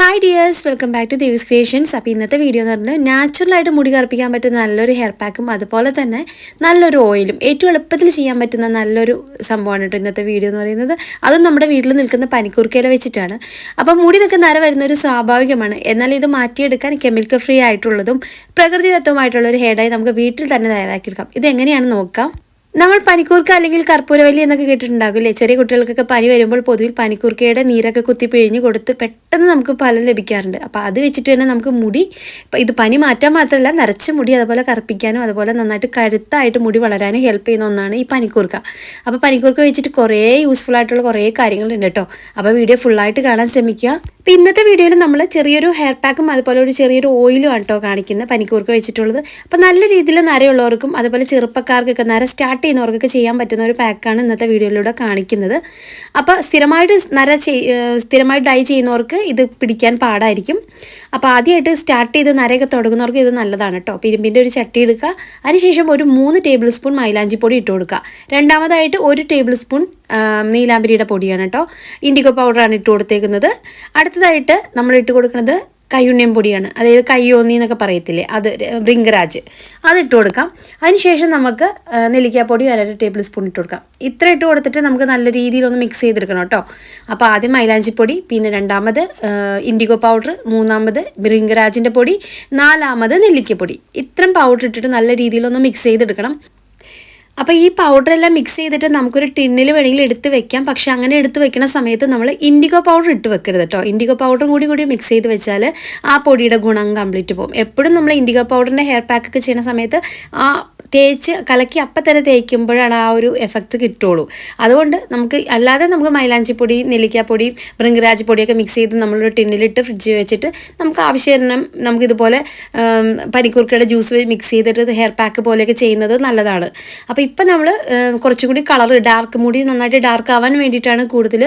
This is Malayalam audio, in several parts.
Hi dears welcome back to Devi's creations അപ്പോൾ ഇന്നത്തെ വീഡിയോ എന്ന് പറഞ്ഞാൽ നാച്ചുറലായിട്ട് മുടി കറുപ്പിക്കാൻ പറ്റുന്ന നല്ലൊരു ഹെയർ പാക്കും അതുപോലെ തന്നെ നല്ലൊരു ഓയിലും ഏറ്റവും എളുപ്പത്തിൽ ചെയ്യാൻ പറ്റുന്ന നല്ലൊരു സംഭവമാണ് കേട്ടോ ഇന്നത്തെ വീഡിയോ എന്ന് പറയുന്നത്. അതും നമ്മുടെ വീട്ടിൽ നിൽക്കുന്ന പനിക്കൂർക്കയില വെച്ചിട്ടാണ്. അപ്പോൾ മുടി നിൽക്കുന്ന നര വരുന്നൊരു സ്വാഭാവികമാണ്. എന്നാൽ ഇത് മാറ്റിയെടുക്കാൻ കെമിക്കൽ ഫ്രീ ആയിട്ടുള്ളതും പ്രകൃതിദത്തവുമായിട്ടുള്ള ഒരു ഡൈ നമുക്ക് വീട്ടിൽ തന്നെ തയ്യാറാക്കിയെടുക്കാം. ഇത് നോക്കാം. നമ്മൾ പനിക്കൂർക്ക അല്ലെങ്കിൽ കർപ്പൂരവല്ലി എന്നൊക്കെ കേട്ടിട്ടുണ്ടാകില്ലേ ചെറിയ കുട്ടികൾക്കൊക്കെ പനി വരുമ്പോൾ പൊതുവിൽ പനിക്കൂർക്കയുടെ നീരൊക്കെ കുത്തി പിഴിഞ്ഞ് കൊടുത്ത് പെട്ടെന്ന് നമുക്ക് ഫലം ലഭിക്കാറുണ്ട്. അപ്പോൾ അത് വെച്ചിട്ട് തന്നെ നമുക്ക് മുടി ഇത് പനി മാറ്റാൻ മാത്രമല്ല നരച്ച മുടി അതുപോലെ കറുപ്പിക്കാനും അതുപോലെ നന്നായിട്ട് കരുത്തായിട്ട് മുടി വളരാനും ഹെൽപ്പ് ചെയ്യുന്ന ഒന്നാണ് ഈ പനിക്കൂർക്ക. അപ്പോൾ പനിക്കൂർക്ക വെച്ചിട്ട് കുറേ യൂസ്ഫുൾ ആയിട്ടുള്ള കുറേ കാര്യങ്ങളുണ്ട് കേട്ടോ. അപ്പോൾ വീഡിയോ ഫുള്ളായിട്ട് കാണാൻ ശ്രമിക്കുക. അപ്പോൾ ഇന്നത്തെ വീഡിയോയിൽ നമ്മൾ ചെറിയൊരു ഹെയർ പാക്കും അതുപോലെ ഒരു ചെറിയൊരു ഓയിലും ആണ് കേട്ടോ കാണിക്കുന്നത് പനിക്കൂർക്ക വെച്ചിട്ടുള്ളത്. അപ്പോൾ നല്ല രീതിയിൽ നരയുള്ളവർക്കും അതുപോലെ ചെറുപ്പക്കാർക്കൊക്കെ നര സ്റ്റാർട്ട് ചെയ്യുന്നവർക്കൊക്കെ ചെയ്യാൻ പറ്റുന്ന ഒരു പാക്കാണ് ഇന്നത്തെ വീഡിയോയിലൂടെ കാണിക്കുന്നത്. അപ്പോൾ സ്ഥിരമായിട്ട് നര സ്ഥിരമായിട്ട് ഡൈ ചെയ്യുന്നവർക്ക് ഇത് പിടിക്കാൻ പാടായിരിക്കും. അപ്പോൾ ആദ്യമായിട്ട് സ്റ്റാർട്ട് ചെയ്ത് നരയൊക്കെ തുടങ്ങുന്നവർക്ക് ഇത് നല്ലതാണ് കേട്ടോ പിരുമ്പിന്റെ ഒരു ചട്ടി എടുക്കുക. അതിനുശേഷം ഒരു മൂന്ന് ടേബിൾ സ്പൂൺ മൈലാഞ്ചിപ്പൊടി ഇട്ട് കൊടുക്കുക. രണ്ടാമതായിട്ട് ഒരു ടേബിൾ സ്പൂൺ നീലാമ്പരിയുടെ പൊടിയാണ് കേട്ടോ ഇൻഡിഗോ പൗഡറാണ് ഇട്ട് കൊടുത്തേക്കുന്നത്. അടുത്തതായിട്ട് നമ്മൾ ഇട്ട് കൊടുക്കുന്നത് കയ്യുണ്ണിയം പൊടിയാണ്. അതായത് കയ്യോന്നി എന്നൊക്കെ പറയത്തില്ലേ? അത് ബ്രിങ്കരാജ്. അത് ഇട്ട് കൊടുക്കാം. അതിനുശേഷം നമുക്ക് നെല്ലിക്കാപ്പൊടി അര ടേബിൾ സ്പൂൺ ഇട്ട് കൊടുക്കാം. ഇത്ര ഇട്ട് കൊടുത്തിട്ട് നമുക്ക് നല്ല രീതിയിലൊന്ന് മിക്സ് ചെയ്തെടുക്കണം കേട്ടോ. അപ്പോൾ ആദ്യം മൈലാഞ്ചിപ്പൊടി പിന്നെ രണ്ടാമത് ഇൻഡിഗോ പൗഡർ മൂന്നാമത് ബ്രിങ്കരാജിന്റെ പൊടി നാലാമത് നെല്ലിക്കപ്പൊടി. ഇത്രയും പൗഡർ ഇട്ടിട്ട് നല്ല രീതിയിലൊന്ന് മിക്സ് ചെയ്തെടുക്കണം. അപ്പോൾ ഈ പൗഡർ എല്ലാം മിക്സ് ചെയ്തിട്ട് നമുക്കൊരു ടിന്നിൽ വേണമെങ്കിൽ എടുത്ത് വെക്കാം. പക്ഷേ അങ്ങനെ എടുത്ത് വെക്കുന്ന സമയത്ത് നമ്മൾ ഇൻഡിഗോ പൗഡർ ഇട്ട് വെക്കരുത് കേട്ടോ ഇൻഡിഗോ പൗഡറും കൂടി കൂടി മിക്സ് ചെയ്ത് വെച്ചാൽ ആ പൊടിയുടെ ഗുണം കംപ്ലീറ്റ് പോകും. എപ്പോഴും നമ്മൾ ഇൻഡിഗോ പൗഡറിന്റെ ഹെയർ പാക്ക് ഒക്കെ ചെയ്യുന്ന സമയത്ത് ആ തേച്ച് കലക്കി അപ്പം തന്നെ തേക്കുമ്പോഴാണ് ആ ഒരു എഫക്റ്റ് കിട്ടുള്ളൂ അതുകൊണ്ട് നമുക്ക് അല്ലാതെ നമുക്ക് മൈലാഞ്ചിപ്പൊടി നെല്ലിക്കാപ്പൊടി ബൃങ്കരാജ് പൊടിയൊക്കെ മിക്സ് ചെയ്ത് നമ്മളൊരു ടിന്നിലിട്ട് ഫ്രിഡ്ജിൽ വെച്ചിട്ട് നമുക്ക് ആവശ്യം നമുക്കിതുപോലെ പനിക്കൂർക്കയുടെ ജ്യൂസ് മിക്സ് ചെയ്തിട്ട് ഹെയർ പാക്ക് പോലെയൊക്കെ ചെയ്യുന്നത് നല്ലതാണ്. അപ്പോൾ ഇപ്പം നമ്മൾ കുറച്ചും കൂടി കളർ ഡാർക്ക് മുടി നന്നായിട്ട് ഡാർക്ക് ആവാൻ വേണ്ടിയിട്ടാണ് കൂടുതൽ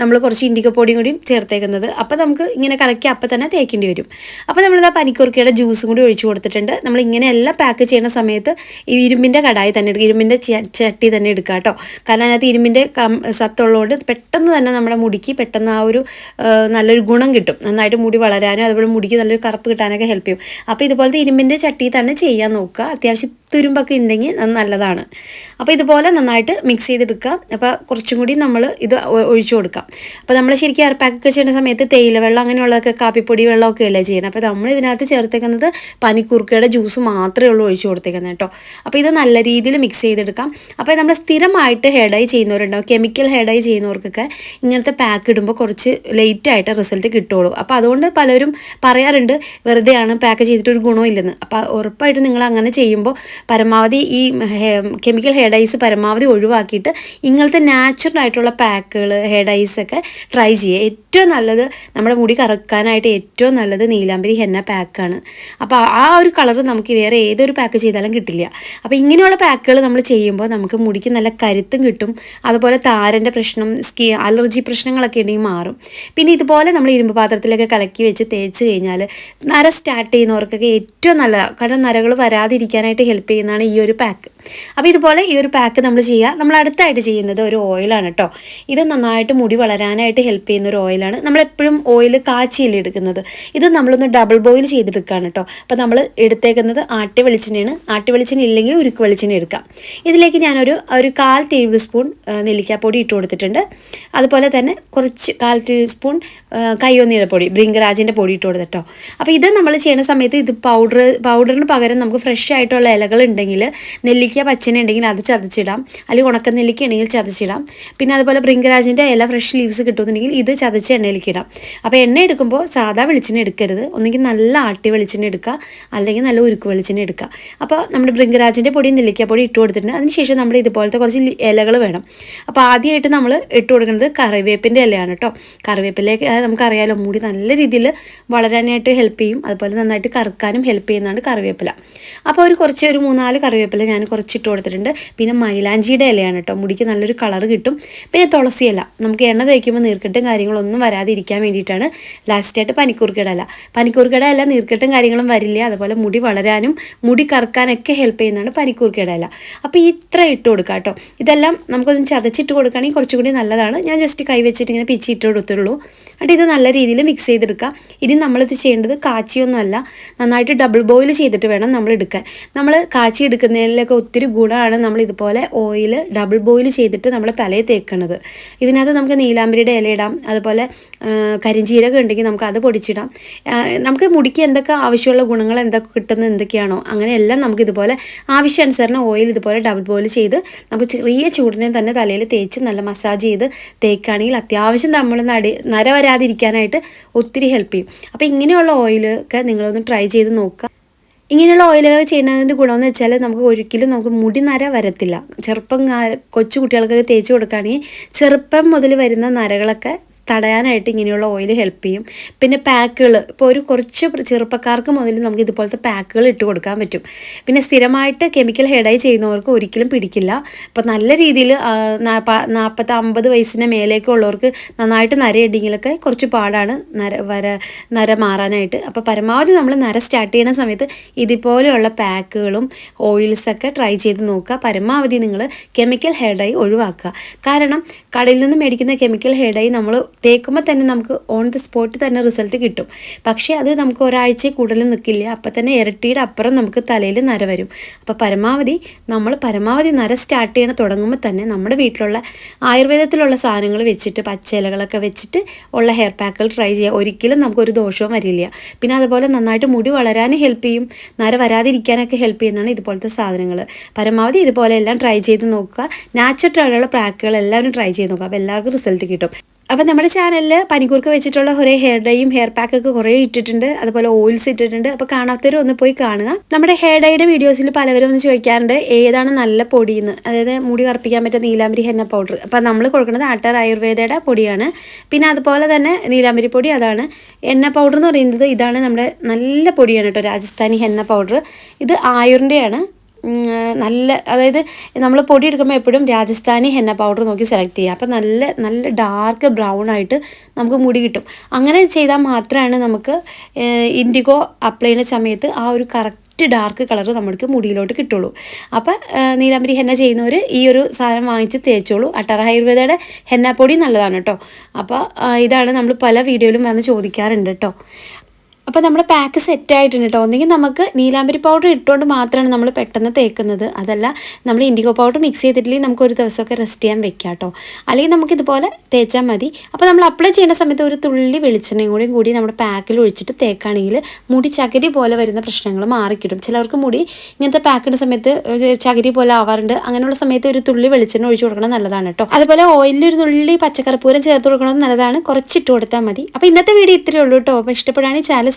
നമ്മൾ കുറച്ച് ഇൻഡിക്കപ്പൊടിയും കൂടി ചേർത്തേക്കുന്നത്. അപ്പോൾ നമുക്ക് ഇങ്ങനെ കലക്കി അപ്പം തന്നെ തേക്കേണ്ടി വരും. അപ്പോൾ നമ്മളിതാ പനിക്കൂർക്കയുടെ ജ്യൂസും കൂടി ഒഴിച്ചു കൊടുത്തിട്ടുണ്ട്. നമ്മൾ ഇങ്ങനെയെല്ലാം പാക്ക് ചെയ്യുന്ന സമയത്ത് ഈ ഇരുമ്പിന്റെ കടായി തന്നെ എടുക്കുക. ഇരുമ്പിന്റെ ചട്ടി തന്നെ എടുക്കുക കേട്ടോ. കാരണം അതിനകത്ത് ഇരുമ്പിന്റെ സത്തുള്ളതുകൊണ്ട് പെട്ടെന്ന് തന്നെ നമ്മുടെ മുടിക്ക് പെട്ടെന്ന് ആ ഒരു നല്ലൊരു ഗുണം കിട്ടും. നന്നായിട്ട് മുടി വളരാനും അതുപോലെ മുടിക്ക് നല്ലൊരു കറുപ്പ് കിട്ടാനൊക്കെ ഹെൽപ്പ് ചെയ്യും. അപ്പോൾ ഇതുപോലത്തെ ഇരുമ്പിന്റെ ചട്ടി തന്നെ ചെയ്യാൻ നോക്കുക. അത്യാവശ്യം തുരുമ്പൊക്കെ ഉണ്ടെങ്കിൽ നല്ലതാണ്. അപ്പോൾ ഇതുപോലെ നന്നായിട്ട് മിക്സ് ചെയ്തെടുക്കുക. അപ്പോൾ കുറച്ചും കൂടി നമ്മൾ ഇത് ഒഴിച്ചു കൊടുക്കാം. അപ്പോൾ നമ്മൾ ശരിക്കും അരപ്പാക്കൊക്കെ പാക്കൊക്കെ ചെയ്യുന്ന സമയത്ത് തേയില വെള്ളം അങ്ങനെയുള്ളതൊക്കെ കാപ്പിപ്പൊടി വെള്ളമൊക്കെ അല്ലേ ചെയ്യണം അപ്പോൾ നമ്മൾ ഇതിനകത്ത് ചേർത്തേക്കുന്നത് പനിക്കുറുക്കയുടെ ജ്യൂസ് മാത്രമേ ഉള്ളൂ ഒഴിച്ചു കൊടുത്തേക്കുന്നത് കേട്ടോ. അപ്പോൾ ഇത് നല്ല രീതിയിൽ മിക്സ് ചെയ്തെടുക്കാം. അപ്പോൾ നമ്മൾ സ്ഥിരമായിട്ട് ഹെയർ ഡൈ ചെയ്യുന്നവരുണ്ടാവും കെമിക്കൽ ഹെയർ ഡൈ ചെയ്യുന്നവർക്കൊക്കെ ഇങ്ങനത്തെ പാക്ക് ഇടുമ്പോൾ കുറച്ച് ലേറ്റ് ആയിട്ട് റിസൾട്ട് കിട്ടുള്ളൂ. അപ്പോൾ അതുകൊണ്ട് പലരും പറയാറുണ്ട് വെറുതെയാണ് പാക്ക് ചെയ്തിട്ട് ഒരു ഗുണമില്ലെന്ന് അപ്പോൾ ഉറപ്പായിട്ട് നിങ്ങൾ അങ്ങനെ ചെയ്യുമ്പോൾ പരമാവധി ഈ കെമിക്കൽ ഹെയർ ഡൈസ് പരമാവധി ഒഴിവാക്കിയിട്ട് ഇങ്ങനത്തെ നാച്ചുറൽ ആയിട്ടുള്ള പാക്കുകൾ ഹെയർ ഡൈസ് ഒക്കെ ട്രൈ ചെയ്യുക. ഏറ്റവും നല്ലത് നമ്മുടെ മുടി കറക്കാനായിട്ട് ഏറ്റവും നല്ലത് നീലാംബരി ഹെന്ന പാക്കാണ് അപ്പോൾ ആ ഒരു കളർ നമുക്ക് വേറെ ഏതൊരു പാക്ക് ചെയ്താലും കിട്ടില്ല. അപ്പോൾ ഇങ്ങനെയുള്ള പാക്കുകൾ നമ്മൾ ചെയ്യുമ്പോൾ നമുക്ക് മുടിക്ക് നല്ല കരുത്തും കിട്ടും. അതുപോലെ താരന്റെ പ്രശ്നം സ്കി അലർജി പ്രശ്നങ്ങളൊക്കെ ഉണ്ടെങ്കിൽ മാറും. പിന്നെ ഇതുപോലെ നമ്മൾ ഇരുമ്പ് പാത്രത്തിലൊക്കെ കലക്കി വെച്ച് തേച്ച് കഴിഞ്ഞാൽ നര സ്റ്റാർട്ട് ചെയ്യുന്നവർക്കൊക്കെ ഏറ്റവും നല്ലതാണ് കാരണം നരകൾ വരാതിരിക്കാനായിട്ട് ഹെൽപ്പ് ചെയ്യുന്നതാണ് ഈ ഒരു പാക്ക് അപ്പോൾ ഇതുപോലെ ഈ ഒരു പാക്ക് നമ്മൾ ചെയ്യുക. നമ്മൾ അടുത്തായിട്ട് ചെയ്യുന്നത് ഒരു ഓയിലാണ് കേട്ടോ ഇത് നന്നായിട്ട് മുടി വളരാനായിട്ട് ഹെൽപ്പ് ചെയ്യുന്ന ഒരു ഓയിലാണ് നമ്മളെപ്പോഴും ഓയിൽ കാച്ചിയിൽ എടുക്കുന്നത്. ഇത് നമ്മളൊന്ന് ഡബിൾ ബോയിൽ ചെയ്തെടുക്കുകയാണ് കേട്ടോ അപ്പോൾ നമ്മൾ എടുത്തേക്കുന്നത് ആട്ടി വെളിച്ചെണ്ണയാണ്. ആട്ടി വെളിച്ചെണ്ണ ഇല്ലെങ്കിൽ ഉരുക്ക് വെളിച്ചെണ്ണ എടുക്കാം. ഇതിലേക്ക് ഞാനൊരു ഒരു കാൽ ടേബിൾ സ്പൂൺ നെല്ലിക്കാപ്പൊടി ഇട്ട് കൊടുത്തിട്ടുണ്ട്. അതുപോലെ തന്നെ കുറച്ച് കാൽ ടീസ്പൂൺ കയ്യോന്നിയുടെ പൊടി ബ്രിങ്കരാജിന്റെ പൊടി ഇട്ട് കൊടുത്തിട്ടോ അപ്പോൾ ഇത് നമ്മൾ ചെയ്യുന്ന സമയത്ത് ഇത് പൗഡർ പൗഡറിന് പകരം നമുക്ക് ഫ്രഷ് ആയിട്ടുള്ള ഇലകൾ ഉണ്ടെങ്കിൽ നെല്ലിക്ക പച്ചന ഉണ്ടെങ്കിൽ അത് ചതച്ചിടാം. അല്ലെങ്കിൽ ഉണക്ക നെല്ലിക്ക ഉണ്ടെങ്കിൽ ചതച്ചിടാം. പിന്നെ അതുപോലെ ബ്രിങ്കരാജിന്റെ ഇല ഫ്രഷ് ലീവ്സ് കിട്ടുമെന്നുണ്ടെങ്കിൽ ഇത് ചതച്ച് എണ്ണയിലേക്ക് ഇടാം. അപ്പോൾ എണ്ണ എടുക്കുമ്പോൾ സാധാ വെളിച്ചെണ്ണ എടുക്കരുത്. ഒന്നെങ്കിൽ നല്ല ആട്ടി വെളിച്ചെണ്ണ എടുക്കുക. അല്ലെങ്കിൽ നല്ല ഉരുക്ക് വെളിച്ചെണ്ണ എടുക്കുക. അപ്പോൾ നമ്മുടെ ബ്രിങ്കരാജിന്റെ പൊടി നെല്ലിക്ക പൊടി ഇട്ട് കൊടുത്തിട്ടുണ്ട്. അതിനുശേഷം നമ്മൾ ഇതുപോലത്തെ കുറച്ച് ഇലകൾ വേണം. അപ്പോൾ ആദ്യമായിട്ട് നമ്മൾ ഇട്ട് കൊടുക്കുന്നത് കറിവേപ്പിന്റെ ഇലയാണ് കേട്ടോ. കറിവേപ്പിലേക്ക് നമുക്കറിയാലോ മുടി നല്ല രീതിയിൽ വളരാനായിട്ട് ഹെൽപ്പ് ചെയ്യും. അതുപോലെ നന്നായിട്ട് കറുക്കാനും ഹെൽപ്പ് ചെയ്യുന്നതാണ് കറിവേപ്പില. അപ്പോൾ ഒരു കുറച്ച് ഒരു മൂന്നാൽ കറിവേപ്പില ഞാൻ കുറച്ച് കുറച്ചിട്ട് കൊടുത്തിട്ടുണ്ട്. പിന്നെ മൈലാഞ്ചിയുടെ ഇലയാണ് കേട്ടോ മുടിക്ക് നല്ലൊരു കളർ കിട്ടും. പിന്നെ തുളസി ഇല. നമുക്ക് എണ്ണ തേക്കുമ്പോൾ നീർക്കെട്ടും കാര്യങ്ങളൊന്നും വരാതിരിക്കാൻ വേണ്ടിയിട്ടാണ് ലാസ്റ്റായിട്ട് പനിക്കൂർക്കയുടെ ഇല. പനിക്കൂർക്കയുടെ ഇല നീർക്കെട്ടും കാര്യങ്ങളും വരില്ല. അതുപോലെ മുടി വളരാനും മുടി കറക്കാനൊക്കെ ഹെൽപ്പ് ചെയ്യുന്നതാണ് പനിക്കൂർക്കയുടെ ഇല. അപ്പോൾ ഇത്ര ഇട്ട് കൊടുക്കുക കേട്ടോ ഇതെല്ലാം നമുക്കൊന്ന് ചതച്ചിട്ട് കൊടുക്കുകയാണെങ്കിൽ കുറച്ചുകൂടി നല്ലതാണ്. ഞാൻ ജസ്റ്റ് കൈ വെച്ചിട്ട് ഇങ്ങനെ പിച്ചിട്ട് കൊടുത്തുള്ളൂ എന്നിട്ട് ഇത് നല്ല രീതിയിൽ മിക്സ് ചെയ്തെടുക്കുക ഇനി നമ്മളിത് ചെയ്യേണ്ടത് കാച്ചിയൊന്നുമല്ല. നന്നായിട്ട് ഡബിൾ ബോയിൽ ചെയ്തിട്ട് വേണം നമ്മൾ എടുക്കാൻ. നമ്മൾ കാച്ചി എടുക്കുന്നതിലൊക്കെ ഒത്തിരി ഗുണമാണ് നമ്മൾ ഇതുപോലെ ഓയിൽ ഡബിൾ ബോയിൽ ചെയ്തിട്ട് നമ്മൾ തലയിൽ തേക്കുന്നത് ഇതിനകത്ത് നമുക്ക് നീലാമ്പരിയുടെ ഇല ഇടാം. അതുപോലെ കരിഞ്ചീരകം ഉണ്ടെങ്കിൽ നമുക്ക് അത് പൊടിച്ചിടാം. നമുക്ക് മുടിക്ക് എന്തൊക്കെ ആവശ്യമുള്ള ഗുണങ്ങൾ എന്തൊക്കെ കിട്ടുന്ന എന്തൊക്കെയാണോ അങ്ങനെയെല്ലാം നമുക്ക് ഇതുപോലെ ആവശ്യാനുസരണം ഓയിൽ ഇതുപോലെ ഡബിൾ ബോയിൽ ചെയ്ത് നമുക്ക് ചെറിയ ചൂടിനെ തന്നെ തലയിൽ തേച്ച് നല്ല മസാജ് ചെയ്ത് തേക്കുകയാണെങ്കിൽ അത്യാവശ്യം നമ്മൾ നടി നര വരാതിരിക്കാനായിട്ട് ഒത്തിരി ഹെൽപ്പ് ചെയ്യും. അപ്പോൾ ഇങ്ങനെയുള്ള ഓയിലൊക്കെ നിങ്ങളൊന്ന് ട്രൈ ചെയ്ത് നോക്കുക. ഇങ്ങനെയുള്ള ഓയിലുകൾ ചെയ്യുന്നതിന്റെ ഗുണമെന്ന് വെച്ചാൽ നമുക്ക് ഒരിക്കലും നമുക്ക് മുടി നര വരത്തില്ല. ചെറുപ്പം കൊച്ചു കുട്ടികൾക്കൊക്കെ തേച്ച് കൊടുക്കുകയാണെങ്കിൽ ചെറുപ്പം മുതൽ വരുന്ന നരകളൊക്കെ തടയാനായിട്ട് ഇങ്ങനെയുള്ള ഓയിൽ ഹെൽപ്പ് ചെയ്യും. പിന്നെ പാക്കുകൾ ഇപ്പോൾ ഒരു കുറച്ച് ചെറുപ്പക്കാർക്ക് മുതൽ നമുക്ക് ഇതുപോലത്തെ പാക്കുകൾ ഇട്ട് കൊടുക്കാൻ പറ്റും. പിന്നെ സ്ഥിരമായിട്ട് കെമിക്കൽ ഹെഡായി ചെയ്യുന്നവർക്ക് ഒരിക്കലും പിടിക്കില്ല. ഇപ്പോൾ നല്ല രീതിയിൽ നാൽപ്പത്തി അമ്പത് വയസ്സിന് മേലേക്ക് ഉള്ളവർക്ക് നന്നായിട്ട് നര ഇടിങ്ങിലൊക്കെ കുറച്ച് പാടാണ് നര വര നര മാറാനായിട്ട്. അപ്പോൾ പരമാവധി നമ്മൾ നര സ്റ്റാർട്ട് ചെയ്യുന്ന സമയത്ത് ഇതുപോലെയുള്ള പാക്കുകളും ഓയിൽസൊക്കെ ട്രൈ ചെയ്ത് നോക്കുക. പരമാവധി നിങ്ങൾ കെമിക്കൽ ഹെഡായി ഒഴിവാക്കുക. കാരണം കടയിൽ നിന്ന് മേടിക്കുന്ന കെമിക്കൽ ഹെഡായി നമ്മൾ തേക്കുമ്പോൾ തന്നെ നമുക്ക് ഓൺ ദി സ്പോട്ട് തന്നെ റിസൾട്ട് കിട്ടും. പക്ഷേ അത് നമുക്ക് ഒരാഴ്ച കൂടുതൽ നിൽക്കില്ല അപ്പം തന്നെ ഇരട്ടിയുടെ അപ്പുറം നമുക്ക് തലയിൽ നര വരും. അപ്പോൾ പരമാവധി നമ്മൾ പരമാവധി നര സ്റ്റാർട്ട് ചെയ്യണ തുടങ്ങുമ്പോൾ തന്നെ നമ്മുടെ വീട്ടിലുള്ള ആയുർവേദത്തിലുള്ള സാധനങ്ങൾ വെച്ചിട്ട് പച്ചയിലകളൊക്കെ വെച്ചിട്ട് ഉള്ള ഹെയർ പാക്കുകൾ ട്രൈ ചെയ്യുക ഒരിക്കലും നമുക്കൊരു ദോഷവും വരില്ല. പിന്നെ അതുപോലെ നന്നായിട്ട് മുടി വളരാൻ ഹെൽപ്പ് ചെയ്യും. നര വരാതിരിക്കാനൊക്കെ ഹെൽപ്പ് ചെയ്യുന്നതാണ് ഇതുപോലത്തെ സാധനങ്ങൾ. പരമാവധി ഇതുപോലെ എല്ലാം ട്രൈ ചെയ്ത് നോക്കുക. നാച്ചുറൽ ആയിട്ടുള്ള പ്രാക്കുകൾ എല്ലാവരും ട്രൈ ചെയ്ത് നോക്കുക. അപ്പോൾ എല്ലാവർക്കും റിസൾട്ട് കിട്ടും. അപ്പോൾ നമ്മുടെ ചാനലിൽ പനിക്കൂർക്ക് വെച്ചിട്ടുള്ള കുറേ ഹെയർ ഡൈയും ഹെയർ പാക്കൊക്കെ കുറേ ഇട്ടിട്ടുണ്ട്. അതുപോലെ ഓയിൽസ് ഇട്ടിട്ടുണ്ട്. അപ്പോൾ കാണാത്തവരും ഒന്ന് പോയി കാണുക. നമ്മുടെ ഹെയർ ഡൈയുടെ വീഡിയോസിൽ പലവരും ഒന്ന് ചോദിക്കാറുണ്ട് ഏതാണ് നല്ല പൊടിയെന്ന് അതായത് മുടി കറുപ്പിക്കാൻ പറ്റുന്ന നീലാമ്പരി ഹെന്ന പൗഡർ അപ്പോൾ നമ്മൾ കൊടുക്കുന്നത് ആട്ടർ ആയുർവേദയുടെ പൊടിയാണ്. പിന്നെ അതുപോലെ തന്നെ നീലാമ്പരി പൊടി അതാണ്. എണ്ണ പൗഡർ എന്ന് പറയുന്നത് ഇതാണ് നമ്മുടെ നല്ല പൊടിയാണ് കേട്ടോ രാജസ്ഥാനി ഹെന്ന പൗഡർ ഇത് ആയുറിന്റെയാണ്. നല്ല അതായത് നമ്മൾ പൊടി എടുക്കുമ്പോൾ എപ്പോഴും രാജസ്ഥാനി ഹെന്ന പൗഡർ നോക്കി സെലക്ട് ചെയ്യുക അപ്പോൾ നല്ല നല്ല ഡാർക്ക് ബ്രൗൺ ആയിട്ട് നമുക്ക് മുടി കിട്ടും. അങ്ങനെ ചെയ്താൽ മാത്രമാണ് നമുക്ക് ഇൻഡിഗോ അപ്ലൈ ചെയ്യുന്ന സമയത്ത് ആ ഒരു കറക്റ്റ് ഡാർക്ക് കളർ നമുക്ക് മുടിയിലോട്ട് കിട്ടുള്ളൂ. അപ്പോൾ നീലാംബരി ഹെന്ന ചെയ്യുന്നവർ ഈ ഒരു സാധനം വാങ്ങിച്ച് തേച്ചോളൂ. അട്ടറ ആയുർവേദയുടെ ഹെന്ന പൊടി നല്ലതാണ് കേട്ടോ അപ്പോൾ ഇതാണ് നമ്മൾ പല വീഡിയോയിലും വന്ന് ചോദിക്കാറുണ്ട് കേട്ടോ അപ്പോൾ നമ്മുടെ പാക്ക് സെറ്റ് ആയിട്ടുണ്ട് കേട്ടോ ഒന്നെങ്കിൽ നമുക്ക് നീലാമ്പരി പൗഡർ ഇട്ടുകൊണ്ട് മാത്രമാണ് നമ്മൾ പെട്ടെന്ന് തേക്കുന്നത്. അതല്ല നമ്മൾ ഇൻഡിഗോ പൗഡർ മിക്സ് ചെയ്തിട്ടില്ലെങ്കിൽ നമുക്ക് ഒരു ദിവസമൊക്കെ റെസ്റ്റ് ചെയ്യാൻ വെക്കാം കേട്ടോ അല്ലെങ്കിൽ നമുക്ക് ഇതുപോലെ തേച്ചാൽ മതി. അപ്പോൾ നമ്മൾ അപ്ലൈ ചെയ്യുന്ന സമയത്ത് ഒരു തുള്ളി വെളിച്ചെണ്ണയും കൂടിയും കൂടി നമ്മുടെ പാക്കിൽ ഒഴിച്ചിട്ട് തേക്കാണെങ്കിൽ മുടി ചകിരി പോലെ വരുന്ന പ്രശ്നങ്ങൾ മാറിക്കിട്ടും. ചിലവർക്ക് മുടി ഇങ്ങനത്തെ പാക്കിന്റെ സമയത്ത് ചകിരി പോലെ ആവാറുണ്ട്. അങ്ങനെയുള്ള സമയത്ത് ഒരു തുള്ളി വെളിച്ചെണ്ണ ഒഴിച്ചു കൊടുക്കണം നല്ലതാണ് കേട്ടോ അതുപോലെ ഓയിലിൽ ഒരു തുള്ളി പച്ചക്കറിപ്പൂരം ചേർത്ത് കൊടുക്കണം നല്ലതാണ്. കുറച്ചിട്ട് കൊടുത്താൽ മതി. അപ്പോൾ ഇന്നത്തെ വീഡിയോ ഇത്രയേ ഉള്ളൂ കേട്ടോ അപ്പോൾ ഇഷ്ടപ്പെടുകയാണെങ്കിൽ ചാനൽ